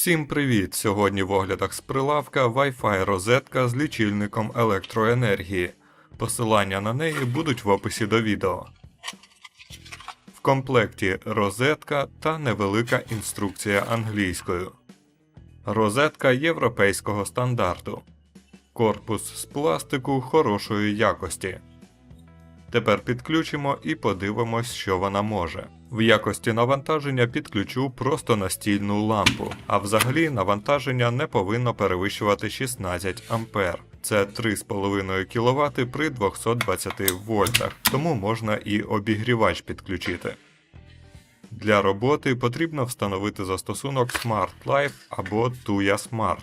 Всім привіт! Сьогодні в оглядах з прилавка Wi-Fi розетка з лічильником електроенергії. Посилання на неї будуть в описі до відео. В комплекті розетка та невелика інструкція англійською. Розетка європейського стандарту. Корпус з пластику хорошої якості. Тепер підключимо і подивимось, що вона може. В якості навантаження підключу просто настільну лампу, а взагалі навантаження не повинно перевищувати 16 А. Це 3,5 кВт при 220 вольтах, тому можна і обігрівач підключити. Для роботи потрібно встановити застосунок Smart Life або Tuya Smart.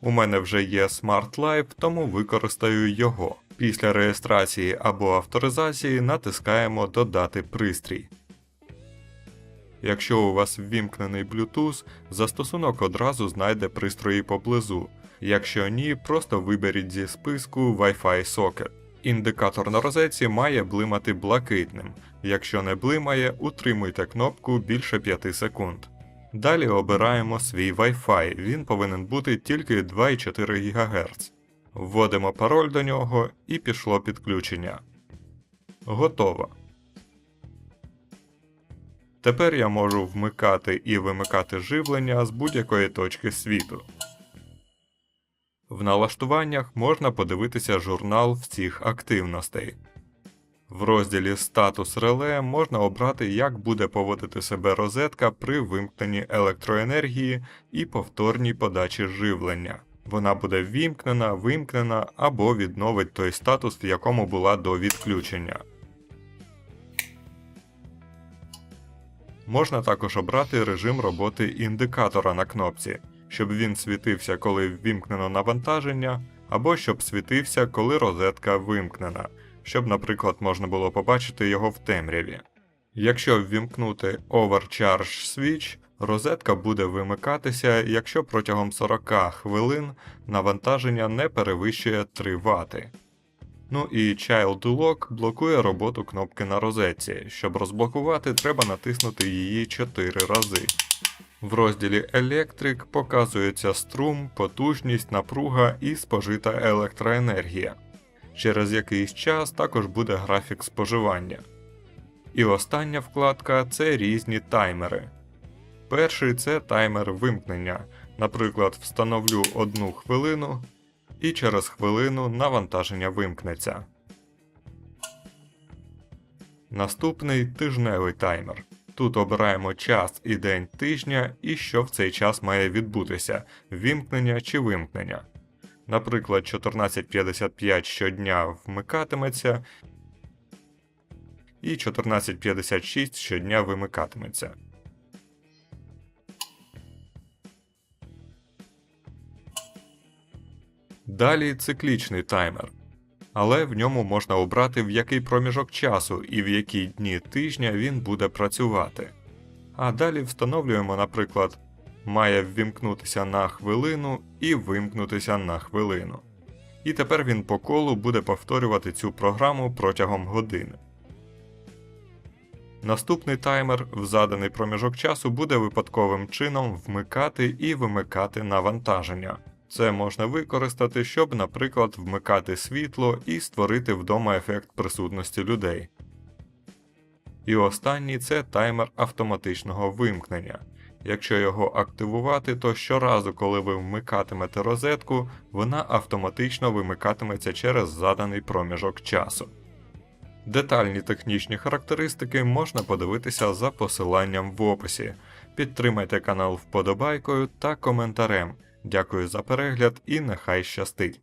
У мене вже є Smart Life, тому використаю його. Після реєстрації або авторизації натискаємо Додати пристрій. Якщо у вас ввімкнений Bluetooth, застосунок одразу знайде пристрої поблизу. Якщо ні, просто виберіть зі списку Wi-Fi Socket. Індикатор на розетці має блимати блакитним. Якщо не блимає, утримуйте кнопку більше 5 секунд. Далі обираємо свій Wi-Fi, він повинен бути тільки 2,4 ГГц. Вводимо пароль до нього і пішло підключення. Готово. Тепер я можу вмикати і вимикати живлення з будь-якої точки світу. В налаштуваннях можна подивитися журнал всіх активностей. В розділі Статус реле можна обрати, як буде поводити себе розетка при вимкненні електроенергії і повторній подачі живлення. Вона буде ввімкнена, вимкнена або відновить той статус, в якому була до відключення. Можна також обрати режим роботи індикатора на кнопці, щоб він світився, коли ввімкнено навантаження, або щоб світився, коли розетка вимкнена, щоб, наприклад, можна було побачити його в темряві. Якщо ввімкнути Overcharge Switch, розетка буде вимикатися, якщо протягом 40 хвилин навантаження не перевищує 3 Вт. Ну і Child Lock блокує роботу кнопки на розетці. Щоб розблокувати, треба натиснути її 4 рази. В розділі Electric показується струм, потужність, напруга і спожита електроенергія. Через якийсь час також буде графік споживання. І остання вкладка це різні таймери. Перший це таймер вимкнення. Наприклад, встановлю 1 хвилину і через хвилину навантаження вимкнеться. Наступний тижневий таймер. Тут обираємо час і день тижня і що в цей час має відбутися вімкнення чи вимкнення. Наприклад, 14.55 щодня вмикатиметься і 14.56 щодня вимикатиметься. Далі циклічний таймер. Але в ньому можна обрати в який проміжок часу і в які дні тижня він буде працювати. А далі встановлюємо, наприклад, має ввімкнутися на хвилину і вимкнутися на хвилину. І тепер він по колу буде повторювати цю програму протягом години. Наступний таймер в заданий проміжок часу буде випадковим чином вмикати і вимикати навантаження. Це можна використати, щоб, наприклад, вмикати світло і створити вдома ефект присутності людей. І останній це таймер автоматичного вимкнення. Якщо його активувати, то щоразу, коли ви вмикатимете розетку, вона автоматично вимикатиметься через заданий проміжок часу. Детальні технічні характеристики можна подивитися за посиланням в описі. Підтримайте канал вподобайкою та коментарем. Дякую за перегляд і нехай щастить!